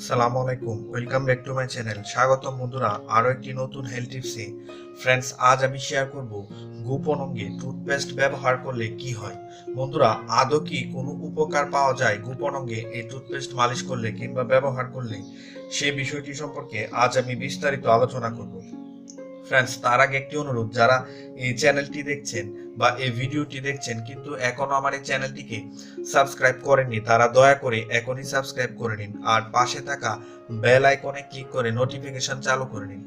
সালামু আলাইকুম, welcome back to my channel. স্বাগতম বন্ধুরা, আরও একটি নতুন হেলথ টিপসে। ফ্রেন্ডস, আজ আমি শেয়ার করব গোপন অঙ্গে টুথপেস্ট ব্যবহার করলে কি হয়? বন্ধুরা, আদৌ কি কোনো উপকার পাওয়া যায় গোপন অঙ্গে এই টুথপেস্ট মালিশ করলে কিংবা ব্যবহার করলে? সে বিষয়টি সম্পর্কে আজ আমি বিস্তারিত আলোচনা করব। ফ্রেন্ডস তার আগে একটি অনুরোধ, যারা এই চ্যানেলটি দেখছেন বা এই ভিডিওটি দেখছেন কিন্তু এখনও আমার এই চ্যানেলটিকে সাবস্ক্রাইব করেননি, তারা দয়া করে এখনই সাবস্ক্রাইব করে নিন আর পাশে থাকা বেল আইকনে ক্লিক করে নোটিফিকেশন চালু করে নিন।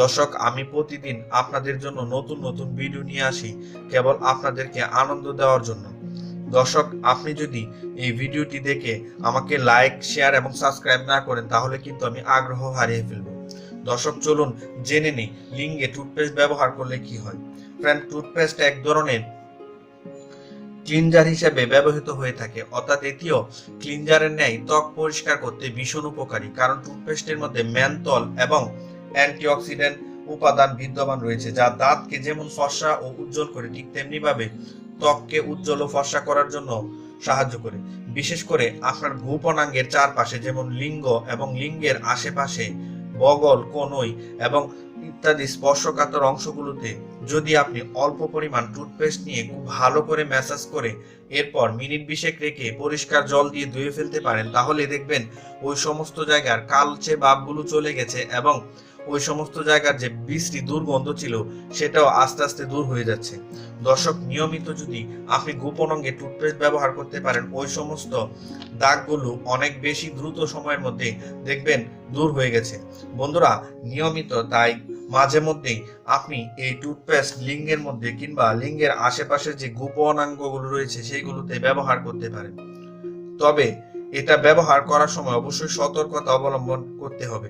দর্শক, আমি প্রতিদিন আপনাদের জন্য নতুন নতুন ভিডিও নিয়ে আসি, কেবল আপনাদেরকে আনন্দ দেওয়ার জন্য। দর্শক, আপনি যদি এই ভিডিওটি দেখে আমাকে লাইক শেয়ার এবং সাবস্ক্রাইব না করেন, তাহলে কিন্তু আমি আগ্রহ হারিয়ে ফেলব। দর্শক, চলুন জেনে নিই লিঙ্গে টুথপেস্ট ব্যবহার করলে কি হয়। ফ্রেন্ড টুথপেস্ট এক ধরনের ক্লিনজার হিসেবে ব্যবহৃত হয়ে থাকে। অর্থাৎ এটিও ক্লিনজারের ন্যায় ত্বক পরিষ্কার করতে ভীষণ উপকারী, কারণ টুথপেস্টের মধ্যে ম্যানতল এবং অ্যান্টিঅক্সিডেন্ট উপাদান বিদ্যমান রয়েছে, যা দাঁতকে যেমন ফর্সা ও উজ্জ্বল করে, ঠিক তেমনি ভাবে ত্বককে উজ্জ্বল ও ফর্সা করার জন্য সাহায্য করে। বিশেষ করে আপনার ভূপনাঙ্গের চারপাশে, যেমন লিঙ্গ এবং লিঙ্গের আশেপাশে বগল, কনুই এবং ইত্যাদি স্পর্শকাতর অংশগুলোতে যদি আপনি অল্প পরিমাণ টুথপেস্ট নিয়ে খুব ভালো করে ম্যাসাজ করে এরপর মিনিট বিশেক রেখে পরিষ্কার জল দিয়ে ধুয়ে ফেলতে পারেন, তাহলে দেখবেন ওই সমস্ত জায়গার কালচে বাপগুলো চলে গেছে এবং ওই সমস্ত জায়গার যে বিশ্রী দুর্গন্ধ ছিল, সেটাও আস্তে আস্তে দূর হয়ে যাচ্ছে। দর্শক, নিয়মিত যদি আপনি গোপন অঙ্গে টুথপেস্ট ব্যবহার করতে পারেন, ওই সমস্ত দাগগুলো অনেক বেশি দ্রুত সময়ের মধ্যে দেখবেন দূর হয়ে গেছে। বন্ধুরা, নিয়মিত তাই মাঝে মধ্যেই আপনি এই টুথপেস্ট লিঙ্গের মধ্যে কিংবা লিঙ্গের আশেপাশে যে গোপনাঙ্গগুলো রয়েছে, সেইগুলোতে ব্যবহার করতে পারেন। তবে এটা ব্যবহার করার সময় অবশ্যই সতর্কতা অবলম্বন করতে হবে।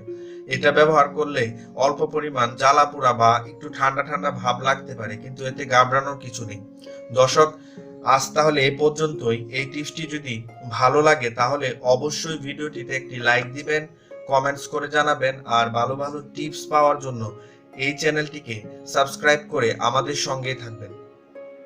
এটা ব্যবহার করলে অল্প পরিমাণ জ্বালা পোড়া বা একটু ঠান্ডা ঠান্ডা ভাব লাগতে পারে, কিন্তু এতে ঘাবড়ানোর কিছু নেই। দর্শক, আজ তাহলে এ পর্যন্তই। এই টিপসটি যদি ভালো লাগে, তাহলে অবশ্যই ভিডিওটিতে একটি লাইক দিবেন, কমেন্টস করে জানাবেন, আর ভালো ভালো টিপস পাওয়ার জন্য এই চ্যানেলটিকে সাবস্ক্রাইব করে আমাদের সঙ্গেই থাকবেন।